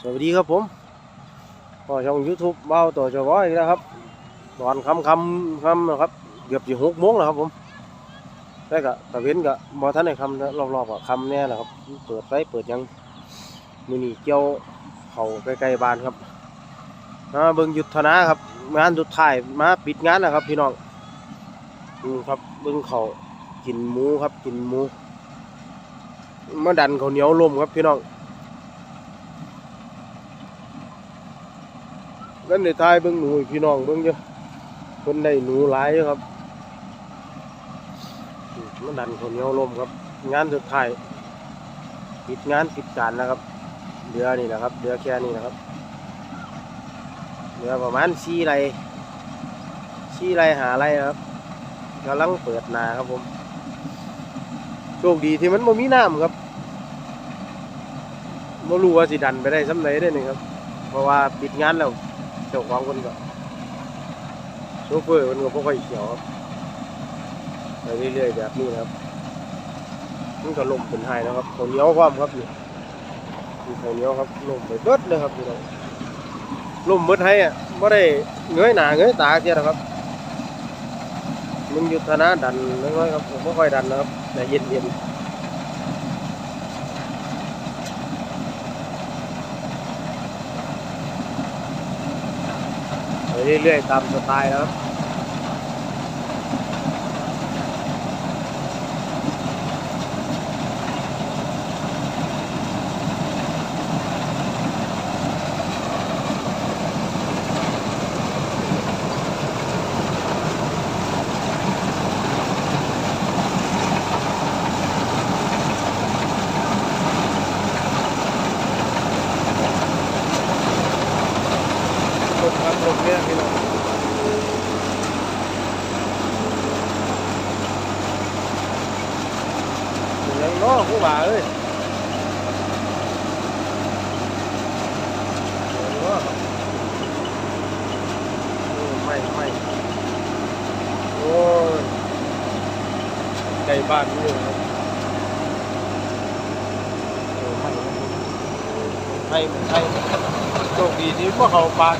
สวัสดีครับผมก็ช่อง YouTube เบ้าต่อจออีกแล้วครับตอนคำคำคำนะครับเกือบจะหกโมงแล้วครับผมแล้ก็ตะเว้นก็บอท่านในคำรอบๆกับคำแน่แหละครับเปิดไฟเปิดยังมือนี่เกี่ยวเขาใกล้ๆบ้านครับมาเบิ่งหยุดธนะครับ งานสุดท้ายมาปิดงานนะครับ พี่น้องดูครับเบิ่งเขากินหมูครับกินหมูมาดันเขาเหนียวลมครับพี่น้อง เล่นในท้ายเบิ่งหนูพี่น้องเบิ่งเยอะคนได้หนูหลายอยู่ครับมันดันคนเหนียวลมครับ งานสุดท้ายปิดงานปิดการนะครับเรือนี่นะครับเรือแค่นี้นะครับเรือประมาณสี่ไรสี่ไรหาไรครับกำลังเปิดนาครับผมโชคดีที่มันไม่มีน้ำครับไม่รู้ว่าสิดันไปได้สำไรได้นี่ครับ เพราะว่าปิดงานแล้ว เจ้าของคนก็โชเฟอร์มันก็บ่ค่อยเขียวครับไปเรื่อยๆแบบนี้นะครับมันก็ล่มเป็นไห้นะครับข้าเหนียวความครับนี่มีข้าเหนียวครับล่มไปเบิดเลยครับพี่น้องล่มเบิดให้อะไม่ได้เงยหน้าเงยตาเจ้านะครับมึงหยุดธนาดันน้อยๆครับผมไม่ค่อยดันนะครับแต่เย็นๆ เรื่อยๆตามสไตล์นะครับ ลมครับลมเนี่ยพี่น้อง น้อผู้บ่าเอ้ยโอ้ไม่ไม่โอ้ยใจบ้านนี่ครับโอ้ไม่ไม่ไม่โชคดีที่พวกเขาปาน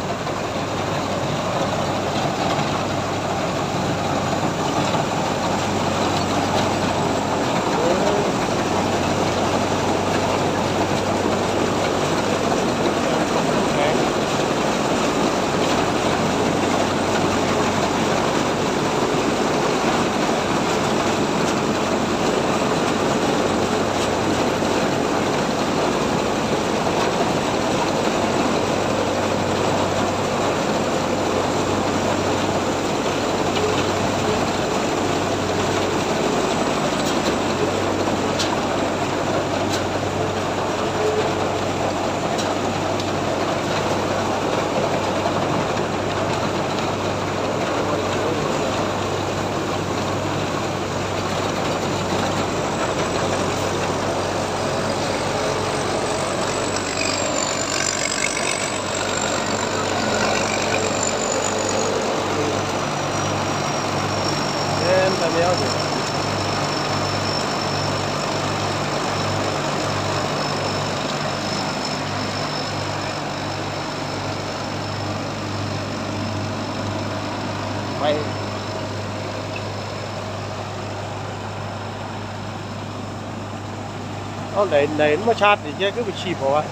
เอาไหนไหนมาชาร์จดิแกก็ไปชีพเหรอวะ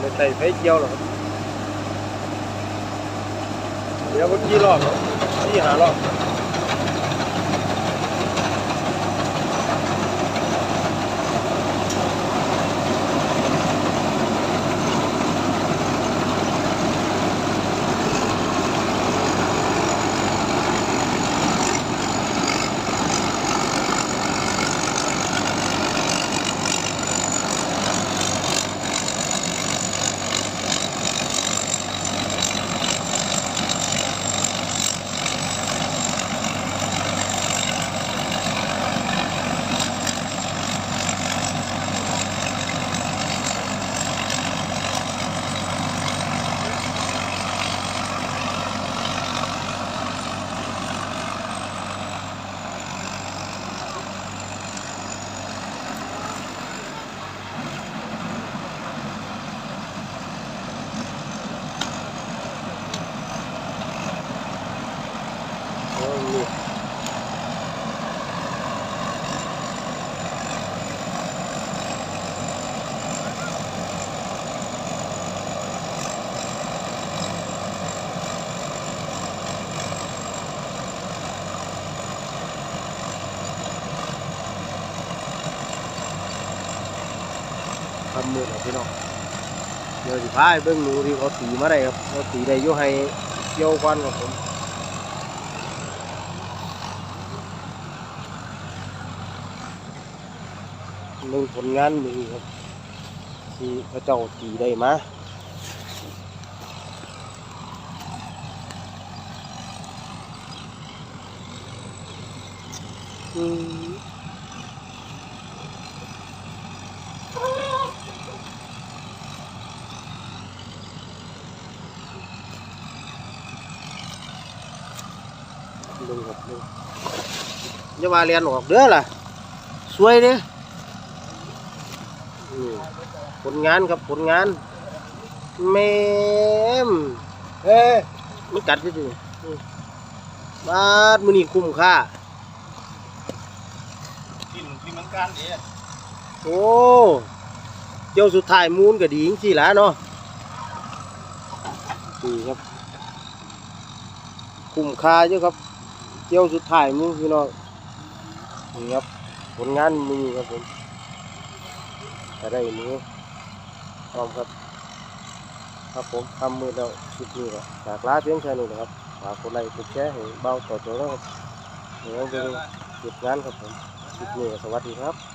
ไม่ใส่ไฟเกี่ยวหรอกเดี๋ยวเมื่อกี้รอบที่หารอบำมือครับพี่น้องเดี๋ยวสิพาไปเบิ่งหนูที่เขาตีมาได้ครับเขาตีได้ยู่ให้เกี่ยวก่อนครับผมเบิ่งผลงานมือครับที่พระเจ้าตีได้มาอืม ดูครับดูอย่าว่าเรียนออกเด้อล่ะ สวยเด้ออืมผลงานครับผลงานแม่มเอ้ยมันกัดที่ดิอืมบาดมือนี่คุ้มค่ากินกินเหมือนกันดิโอ้เจ้าสุดท้ายมูนก็ดีจริงๆล่ะเนาะดีครับ คุ้มค่าเยอะครับ เกี่ยวสุดท้ายมึงพี่น้องนี่ครับผลงานมือครับผมจะได้มือพร้อมครับ ครับผมทำมือแล้วคลิปนี้ครับจากลาเพียงแค่นี้นะครับฝากกดไลค์กดแชร์ให้เบาต่อตัวนะครับเดี๋ยวเราไปเก็บงานครับผมคลิปนี้สวัสดีครับ